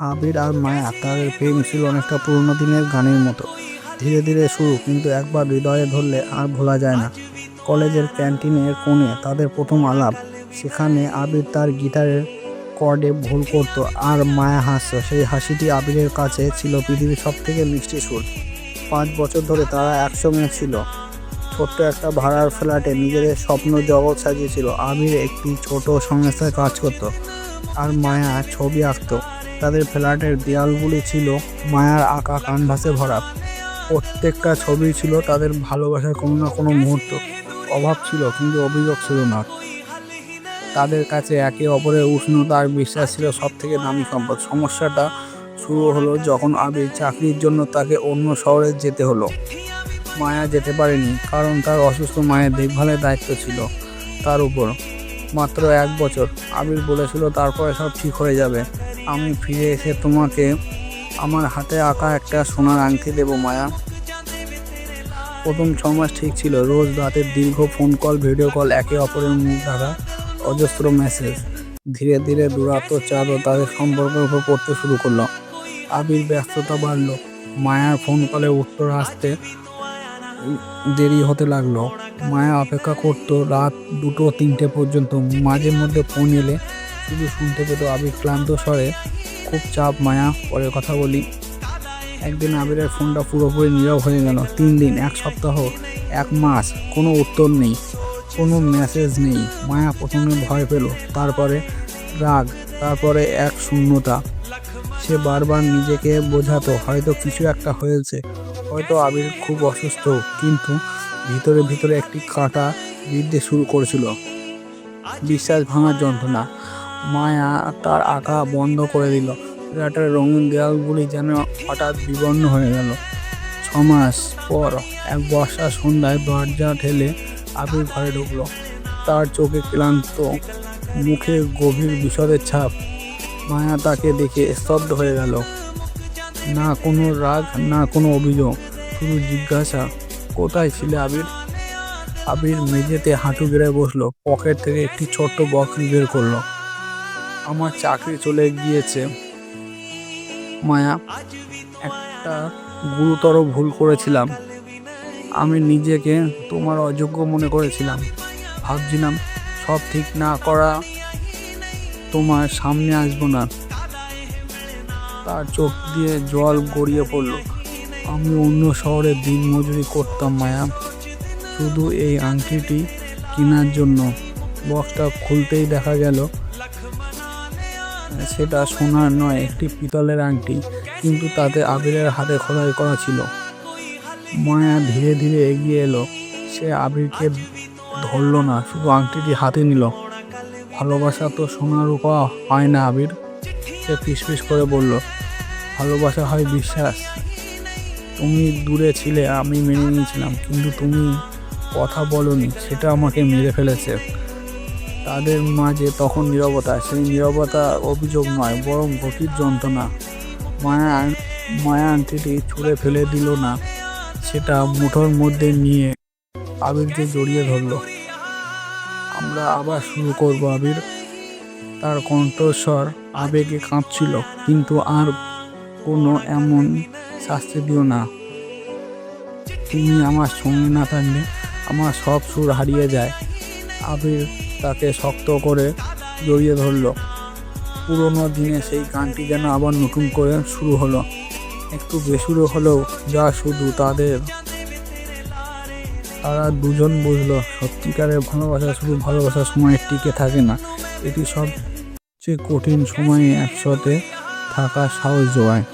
আবির আর মায়া তাদের প্রেম ছিল অনেকটা পুরোনো দিনের গানের মতো। ধীরে ধীরে শুরু, কিন্তু একবার হৃদয়ে ধরলে আর ভোলা যায় না। কলেজের ক্যান্টিনের কোণে তাদের প্রথম আলাপ, সেখানে আবির তার গিটারের কর্ডে ভুল করতো আর মায়া হাসতো। সেই হাসিটি আবিরের কাছে ছিল পৃথিবীর সব থেকে মিষ্টি সুর। পাঁচ বছর ধরে তারা একসঙ্গে ছিল। ছোট্ট একটা ভাড়ার ফ্ল্যাটে নিজেদের স্বপ্ন জগৎ সাজিয়েছিল। আবির একটি ছোট সংস্থায় কাজ করত আর মায়া ছবি আঁকতো। তাদের ফ্ল্যাটের দেয়ালগুলি ছিল মায়ার আঁকা কানভাসে ভরা। প্রত্যেকটা ছবি ছিল তাদের ভালোবাসার কোনো না কোনো মুহূর্ত। অভাব ছিল, কিন্তু অভিযোগ ছিল না। তাদের কাছে একে অপরের উষ্ণতা আর বিশ্বাস ছিল সব থেকে দামি সম্পদ। সমস্যাটা শুরু হলো যখন আবির চাকরির জন্য তাকে অন্য শহরে যেতে হলো। মায়া যেতে পারেনি, কারণ তার অসুস্থ মায়ের দেখভালের দায়িত্ব ছিল তার উপর। মাত্র এক বছর, আবির বলেছিল তারপরে সব ঠিক হয়ে যাবে। আমি ফিরে এসে তোমাকে আমার হাতে আঁকা একটা সোনার আংটি দেবো, মায়া। প্রথম ছ মাস ঠিক ছিল, রোজ রাতের দীর্ঘ ফোন কল ভিডিও কল একে অপরের মুখ দেখা অজস্র মেসেজ ধীরে ধীরে দূরত্ব চাঁদও তাদের সম্পর্কের উপর পড়তে শুরু করল। আবির ব্যস্ততা বাড়লো। মায়ার ফোন কলে উত্তর আসতে দেরি হতে লাগল। মায়া অপেক্ষা করতো রাত দুটো তিনটে পর্যন্ত। মাঝে মধ্যে ফোন এলে শুধু শুনতে পেতো আবির ক্লান্ত স্বরে, খুব চাপ, মায়া পরে কথা বলি। একদিন আবিরের ফোনটা পুরোপুরি নীরব হয়ে গেল। তিন দিন, এক সপ্তাহ, এক মাস, কোনো উত্তর নেই, কোনো মেসেজ নেই। মায়া প্রথমে ভয় পেল, তারপরে রাগ, তারপরে এক শূন্যতা। সে বারবার নিজেকে বোঝাতো, হয়তো কিছু একটা হয়েছে। হয়তো আবির খুব অসুস্থ, কিন্তু ভিতরে ভিতরে একটি কাঁটা বিদ্যে শুরু করেছিল। বিশ্বাস ভাঙার যন্ত্রণা। মায়া তার আঁকা বন্ধ করে দিল। ফ্ল্যাটের রঙিন দেয়ালগুলি যেন হঠাৎ বিবর্ণ হয়ে গেল। ছ মাস পর এক বর্ষা সন্ধ্যায় দরজা ঠেলে আবির ঘরে ঢুকলো। তার চোখে ক্লান্ত, মুখে গভীর বিষদের ছাপ। মায়া তাকে দেখে স্তব্ধ হয়ে গেল। না কোনো রাগ, না কোনো অভিযোগ, শুধু জিজ্ঞাসা, কোথায় ছিলে আবির? আবির মেঝেতে হাঁটু গেড়ে বসল। পকেট থেকে একটি ছোট্ট বক্স বের করল। আমার চাকরি চলে গিয়েছে। মায়া, একটা গুরুতর ভুল করেছিলাম। আমি নিজেকে তোমার অযোগ্য মনে করেছিলাম। ভাবছিলাম সব ঠিক না করা তোমার সামনে আসব না। তার চোখ দিয়ে জল গড়িয়ে পড়ল। আমি অন্য শহরে দিন মজুরি করতাম, মায়া। শুধু এই আংটিটি কেনার জন্য। বক্সটা খুলতেই দেখা গেল সেটা সোনার নয়, একটি পিতলের আংটি। কিন্তু তাতে আবিরের হাতে খোদাই করা ছিল। মায়া ধীরে ধীরে এগিয়ে এলো। সে আবিরকে ধরলো না, শুধু আংটিটি হাতে নিল। ভালোবাসা তো সোনার রূপা হয় না আবির? সে ফিসফিস করে বলল, ভালোবাসা হয় বিশ্বাস। তুমি দূরে ছিলে, আমি মেনে নিয়েছিলাম, কিন্তু তুমি কথা বলনি, সেটা আমাকে মেরে ফেলেছে। তাদের মাঝে তখন নীরবতা, সেই নীরবতা অভিযোগ নয়, বরং গভীর যন্ত্রণা। মায়া মায়া আংটিটি ছুঁড়ে ফেলে দিল না, সেটা মুঠোর মধ্যে নিয়ে আবিরকে জড়িয়ে ধরলো। আমরা আবার শুরু করব আবির। তার কণ্ঠস্বর আবেগে কাঁপছিল, কিন্তু আর কোনো এমন শাস্তি দিও না। তুমি আমার সঙ্গে না থাকলে আমার সব সুর হারিয়ে যায়। আবির তাকে শক্ত করে জড়িয়ে ধরলো। পুরোনো দিনে সেই গানটি যেন আবার নতুন করে শুরু হলো। একটু বেসুরো হলেও যা শুধু তাদের। তারা দুজন বুঝলো, সত্যিকারের ভালোবাসা শুধু ভালোবাসার সময় টিকে থাকে না, এটি সবচেয়ে কঠিন সময়ে একসাথে থাকার সাহস যোগায়